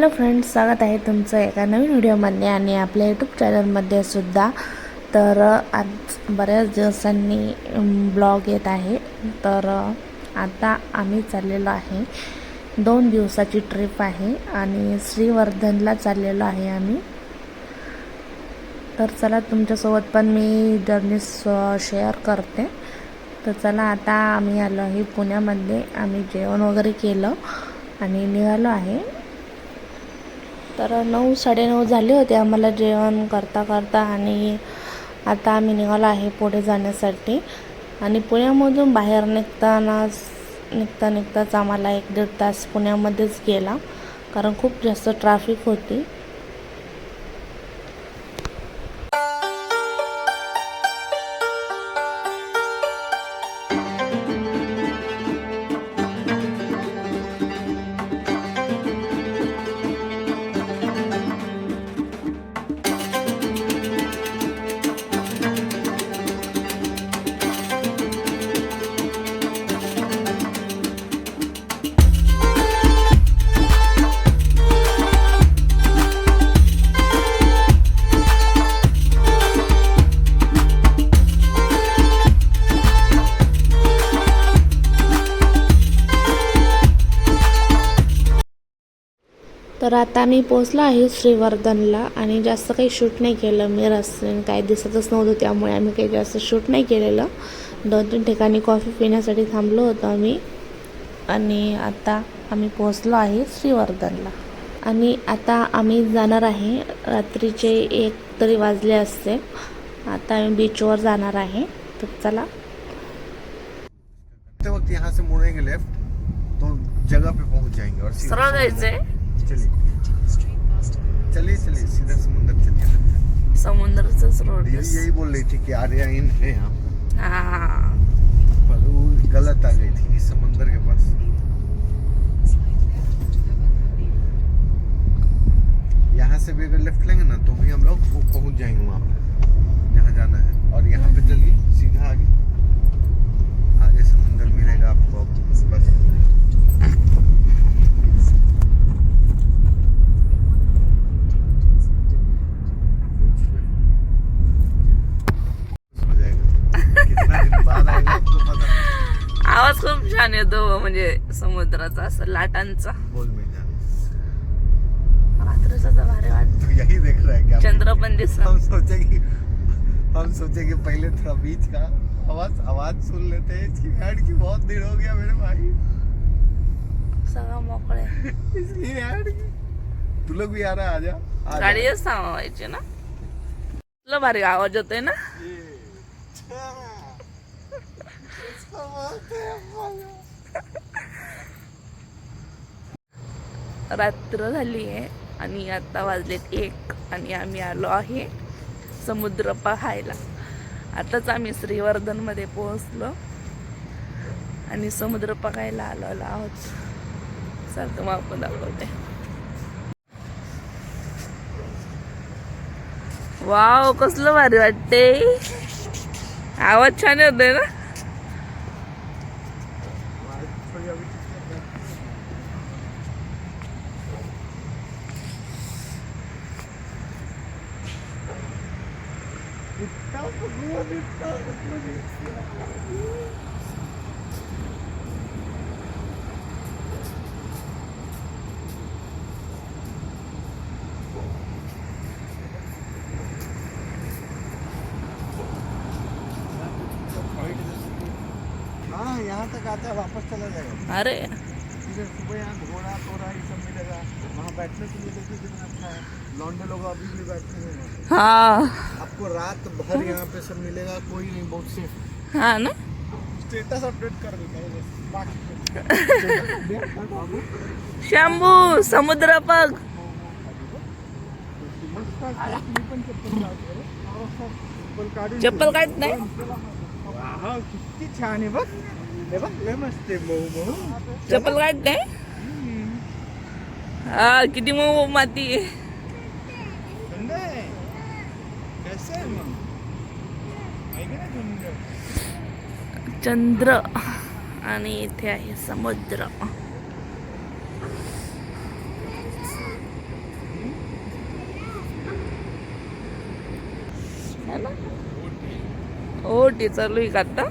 Hello friends स्वागत आहे तुमचं एका नवीन व्हिडिओमध्ये आणि आपल्या यूट्यूब चॅनलमध्ये सुद्धा. तर आज बऱ्याच दिवसांनी ब्लॉग येत आहे. तर आता आम्ही चाललेलो आहे. दोन दिवसाची ट्रिप आहे आणि श्रीवर्धनला चाललेलो आहे आम्ही. तर चला तुमच्यासोबत पण मी जर्नी शेअर करते. तर चला आता आम्ही आलो आहे पुण्यामध्ये. आम्ही जेवण वगैरे केलं आणि निघालो आहे. तर नऊ साडेनऊ झाले होते आम्हाला जेवण करता करता आणि आता आम्ही निघालो आहे पुढे जाण्यासाठी. आणि पुण्यामधून बाहेर निघताना निघता निघताच आम्हाला एक दीड तास पुण्यामध्येच गेला. कारण खूप जास्त ट्रॅफिक होती. तर आता मी पोचलो आहे श्रीवर्धनला आणि जास्त काही शूट नाही केलं. मी रस्त्याने काही दिसतच नव्हतं त्यामुळे आम्ही काही जास्त शूट नाही केलेलं. दोन तीन ठिकाणी कॉफी पिण्यासाठी थांबलो होतो आम्ही. आणि आता आम्ही पोचलो आहे श्रीवर्धनला. आणि आता आम्ही जाणार आहे. रात्रीचे एक तरी वाजले असते. आता आम्ही बीचवर जाणार आहे. तर चला. करते वक्त यहाँ से मुड़ेंगे लेफ्ट तो जगह पे पहुंच जाएंगे और सीधा सरळ जायचंय. चलिए। चलिए चलिए सीधा समुद्र चलिए। समुद्राचाच रोड यही यही बोल रही थी कि आर्या इन है यहाँ पर। वो गलत आ गई थी समुद्र के पास। यहाँ से भी अगर लेफ़्ट लेंगे ना तो भी हम लोग पहुं- पहुँच जाएँगे वहाँ पे जहाँ जाना है। और यहाँ पे म्हणजे समुद्राचा असं लाटांचा. रात्रीचा तर भारी है क्या? चंद्र पण दिसत हम सोचे कि हम सोचे कि पहले थोड़ा बीच का आवाज आवाज सुन लेते हैं। इसकी ऐड की बहुत देर हो गया मेरे भाई। सगळं मोकळे इसकी ऐड की। तू लोग भी आ रहा है आजा। गाडीच थांबवायची ना. तुला भारी आवाज येतोय ना. रात्र झाली आहे आणि आता वाजलेत एक आणि आम्ही आलो आहे समुद्र पाहायला. आताच आम्ही श्रीवर्धनमध्ये पोहोचलो आणि समुद्र बघायला आलो आहोत. सारखं मग आपण दाखवते. वाव कसलं भारी वाटते आवाज छान होतोय ना? हाँ यहाँ तक आता है वापस चला जाएगा। अरे। इधर सुबह यहाँ घोड़ा तोड़ा ये सब मिलेगा। वहाँ बैठने के लिए देखिए कितना अच्छा है। लौंडे लोग अभी भी बैठते हैं। हा। आपको रात भर यहाँ पे सब मिलेगा कोई नहीं बहुत सेफ हा ना? स्टेटस अपडेट कर देता है शंभू समुद्र बघ चप्पल काढ नाही किती छान आहे बघ हे बघ लय मस्त आहे मऊ मऊ चप्पल काढ नाही हा किती मऊ माती आहे चंद्र आणि इथे आहे समुद्र. हो टी चालू आहे का आता?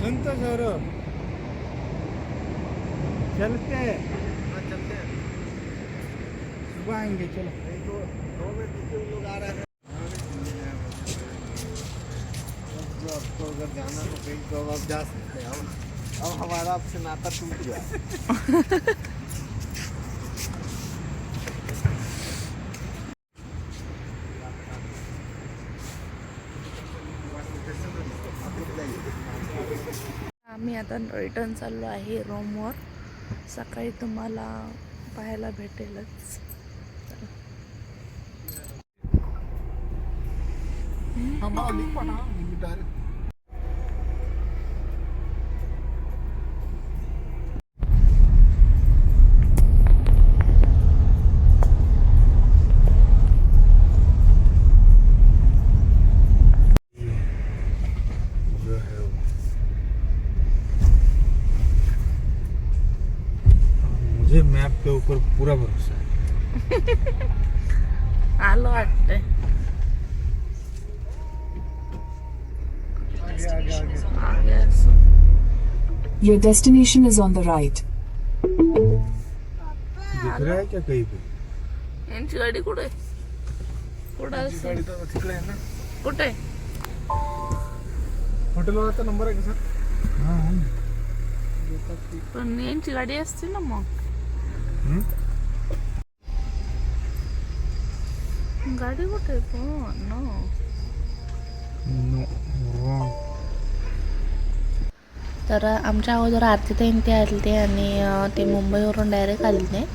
संत सर. चलते. हैं हाँ, चलते हैं। सुबह आएंगे चलो। तो दो में लोग आ रहे हैं? अब आपको अगर जाना तो कहीं तो अब आप जा सकते हैं अब अब हमारा आपसे नाता टूट गया। आम्ही आता रिटर्न चाललो आहे रूमवर. सकाळी तुम्हाला पाहायला भेटेलच. चला मुझे मैप के ऊपर पूरा भरोसा है। आलो वाटतंय. Your destination is on the right. दिख रहा है क्या कहीं पे? यांची गाडी कुठे? कुठं गाड़ी असेल तो तिकडे आहे ना। कुठे? हॉटेलवाल्याचा नंबर आहे का सर? हां। पण यांची गाडी असते ना मग. गाडी कुठे पण नो नो रॉंग तर आमच्या अगोदर आरती ते आले ते आणि ते मुंबईवरून डायरेक्ट आले ते.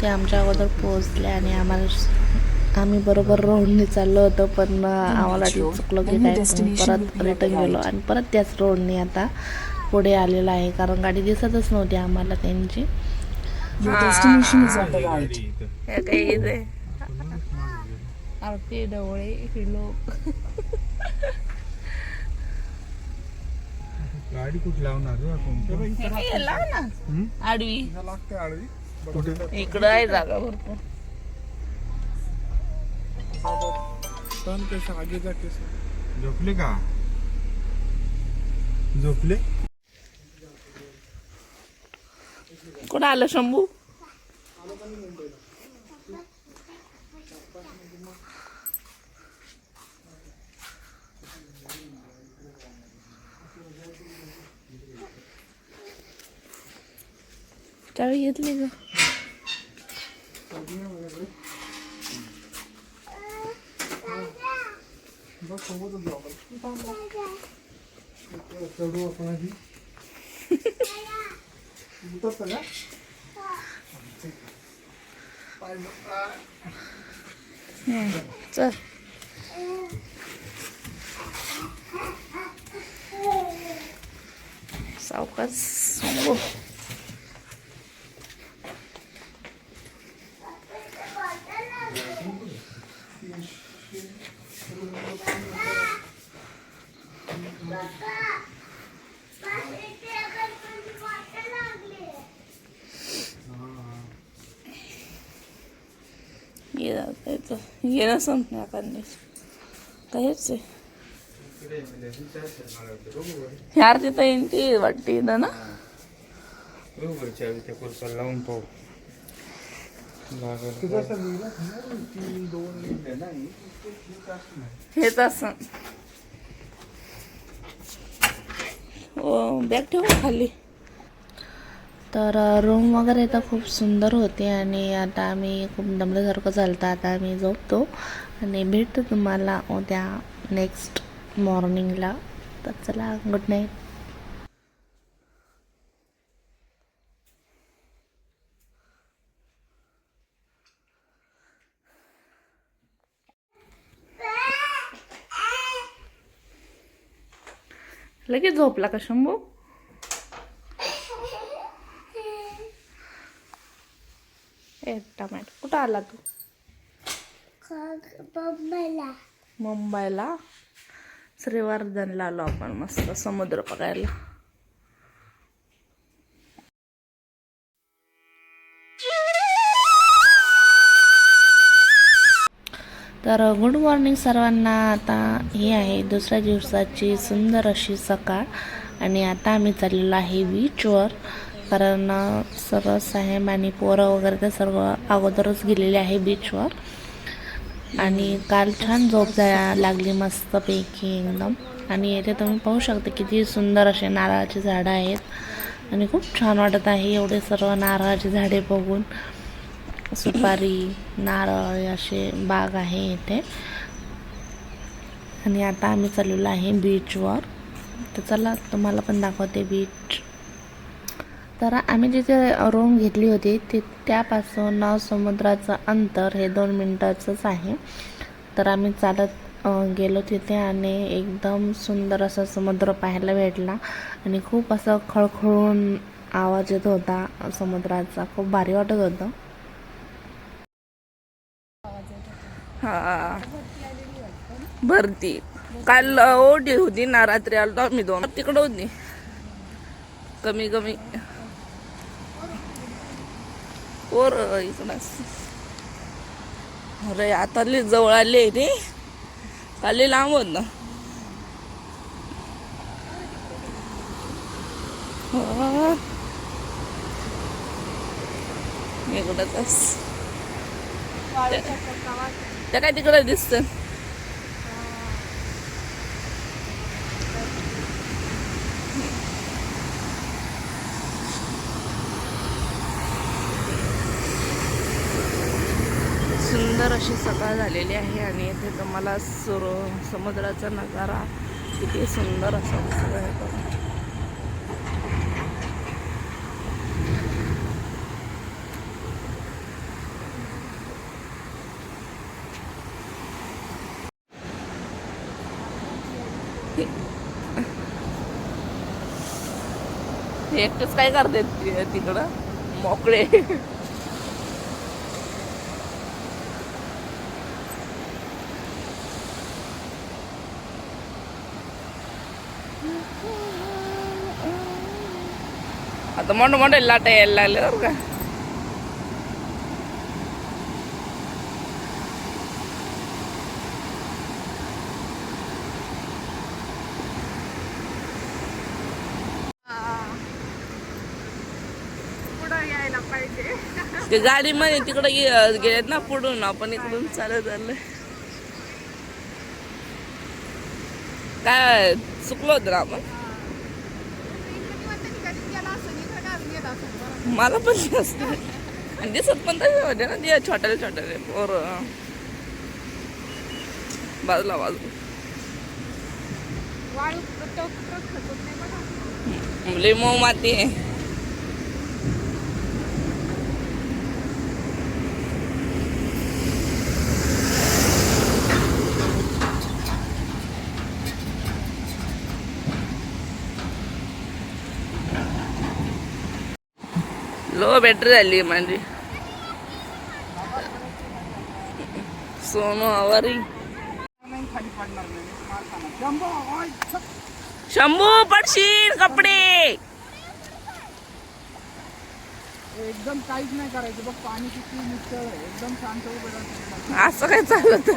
ते आमच्या अगोदर पोहोचले आणि आम्हाला आम्ही बरोबर रोडने चाललो होतो पण आम्हाला चुकलं की काय परत रिटर्न गेलो आणि परत त्याच रोडने आता पुढे आलेलं आहे. कारण गाडी दिसतच नव्हती आम्हाला त्यांची. Your destination is on the right. हे काही इथे आरती डवळे हे लोक गाडी कुठे लावणार रे आपण ना? आडवी लागते आडवी कुठे इकडं आहे जागा भरपूर टर्न कैसा आगे जा कैसा झोपले का झोपले कुठं आलं शंभू चावी घेतली का चढू आपण आधी उतरतं चल. सावकाश सांगू. ये जायचं ये ना संपण्या करणे काहीच आहे ह्यार तिथं येईन ती वाटते इथं ना लावून पाहू हेच असं हो बॅग ठेवू खाली तर रूम वगैरे तर खूप सुंदर होते आणि आता आम्ही खूप दमल्यासारखं चालतं. आता आम्ही झोपतो आणि भेटतो तुम्हाला उद्या नेक्स्ट मॉर्निंगला तर चला गुड नाईट लगेच झोपला का शंभू? टमॅटो. कुठं आला तू? मुंबईला मुंबईला? श्रीवर्धनला आलो आपण मस्त समुद्र बघायला. तर गुड मॉर्निंग सर्वांना. आता ही आहे दुसऱ्या दिवसाची सुंदर अशी सकाळ. आणि आता आम्ही चाललेलो आहे बीचवर कारण सरस सर्व साहेब आणि पोरं वगैरे ते सर्व अगोदरच गेलेले आहे बीचवर आणि काल छान झोप जाया लागली मस्तपैकी एकदम. आणि येथे तुम्ही पाहू शकता किती सुंदर असे नारळाची झाडं आहेत. आणि खूप छान वाटत आहे एवढे सर्व नारळाची झाडे बघून. सुपारी नारळ असे बाग आहे इथे. आणि आता आम्ही चाललेलो आहे बीचवर तर चला तुम्हाला पण दाखवते बीच तर आम्ही जिथे रूम घेतली होती ते त्यापासून समुद्राचं अंतर हे दोन मिनटाचंच आहे. तर आम्ही चालत गेलो तिथे आणि एकदम सुंदर असा समुद्र पाहायला भेटला. आणि खूप असं खळखळून आवाज येत होता समुद्राचा. खूप भारी वाटत होतं. हा. भरती. काल ओढी होती ना रात्री आलो आम्ही दोन. तिकडं होती. कमी कमी पोर इकडं अरे आता लय जवळ आले रे. काल लांब होत ना हा. इकडंच त्या काय तिकडे दिसत? सुंदर अशी सकाळ झालेली आहे आणि इथे तुम्हाला सुर समुद्राचा नजारा किती सुंदर असा दिसत आहे बघा. हे काय करते तिकडं मोकळे आता मोठे मोठे लाटा यायला लागले बरं का ते गाडी मध्ये तिकडे गे- गेलेत ना पुढून आपण इकडून चालत आलोय काय चुकलो होतं ना आपण मला पण दिसत आणि दिसत पण तसे होते ना ते छोट्याले छोट्याले पोर. बाजूला बाजू. लई मऊ माती आहे. लो बॅटरी झाली माझी. सोनू आवारी. शंभू पडशील कपडे. एकदम काहीच नाही करायचं. बघ पाणी किती एकदम शांत उभं. असं काय चालत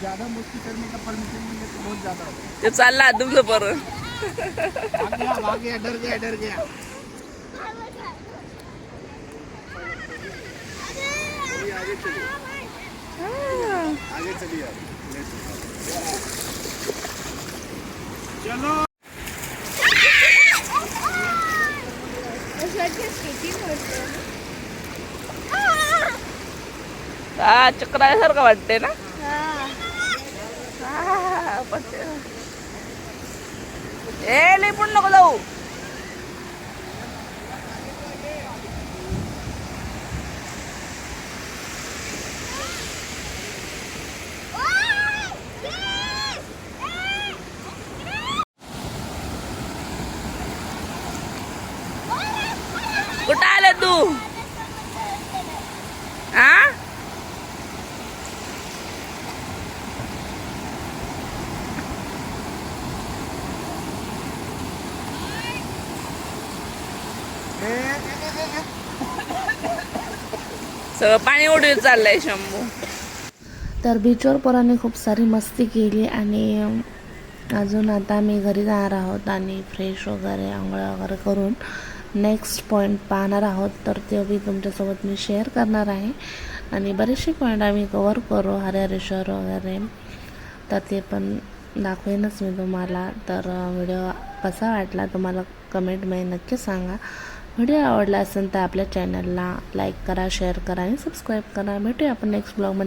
ज्यादा का परमिशन तो बहुत ज्यादा ते चालला तुमचं परत. है भाग गया भाग गया, डर गया डर गया। आगे चलिए। आप। चलो। हा चक्रासारखं वाटते ना? ए लई पण नको जाऊ कुठं आलं तू हा सगळं पाणी उडवीत चाललंय शंभू. तर बीचवर पोरांनी खूप सारी मस्ती केली आणि अजून आता मी घरी जाणार आहोत आणि फ्रेश वगैरे आंघोळ वगैरे करून नेक्स्ट पॉईंट पाहणार आहोत. तर ते बी तुमच्यासोबत मी शेअर करणार आहे. आणि बरेचसे पॉईंट आम्ही कवर करू हरिहरेश्वर वगैरे. तर ते पण दाखवेनच मी तुम्हाला. तर व्हिडिओ कसा वाटला तुम्हाला कमेंटमध्ये नक्की सांगा. व्हिडिओ आवडला असेल तर आपल्या चॅनलला लाईक करा शेअर करा आणि सबस्क्राईब करा. भेटूया आपण नेक्स्ट ब्लॉगमध्ये